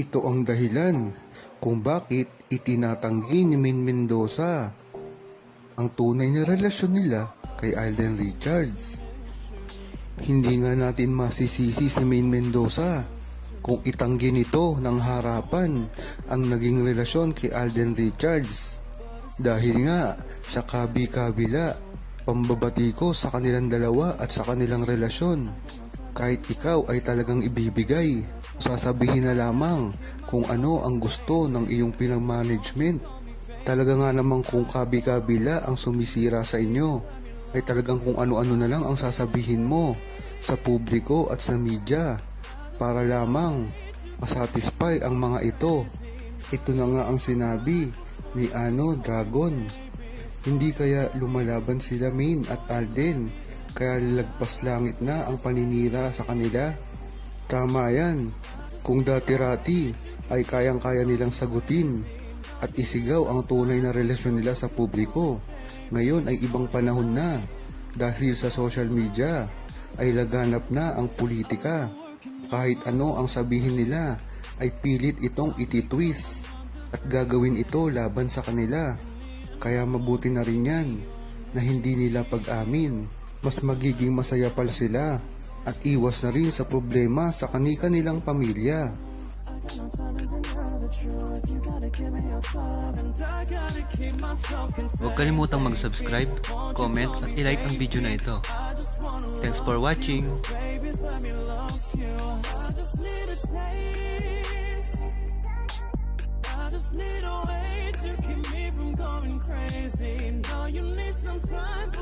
Ito ang dahilan kung bakit itinatanggi ni Main Mendoza ang tunay na relasyon nila kay Alden Richards. Hindi nga natin masisisi si Main Mendoza kung itanggi nito ng harapan ang naging relasyon kay Alden Richards. Dahil nga sa kabi-kabila, pambabati ko sa kanilang dalawa at sa kanilang relasyon. Kahit ikaw ay talagang ibibigay, sasabihin na lamang kung ano ang gusto ng iyong pinag-management. Talaga nga namang kung kabi-kabila ang sumisira sa inyo, ay talagang kung ano-ano na lang ang sasabihin mo sa publiko at sa media para lamang masatisfy ang mga ito. Ito na nga ang sinabi ni Ano Dragon. Hindi kaya lumalaban sila Main at Alden kaya lagpas langit na ang paninira sa kanila. Tama yan. Kung dati-rati ay kayang-kaya nilang sagutin at isigaw ang tunay na relasyon nila sa publiko. Ngayon ay ibang panahon na dahil sa social media ay laganap na ang politika. Kahit ano ang sabihin nila ay pilit itong ititwist at gagawin ito laban sa kanila. Kaya mabuti na rin yan na hindi nila pag-amin. Mas magiging masaya pala sila at iwas na rin sa problema sa kani-kanilang pamilya. Huwag kalimutang mag-subscribe, comment at ilike ang video na ito. Thanks for watching! just need a way to keep me from going crazy. No, you need some time before.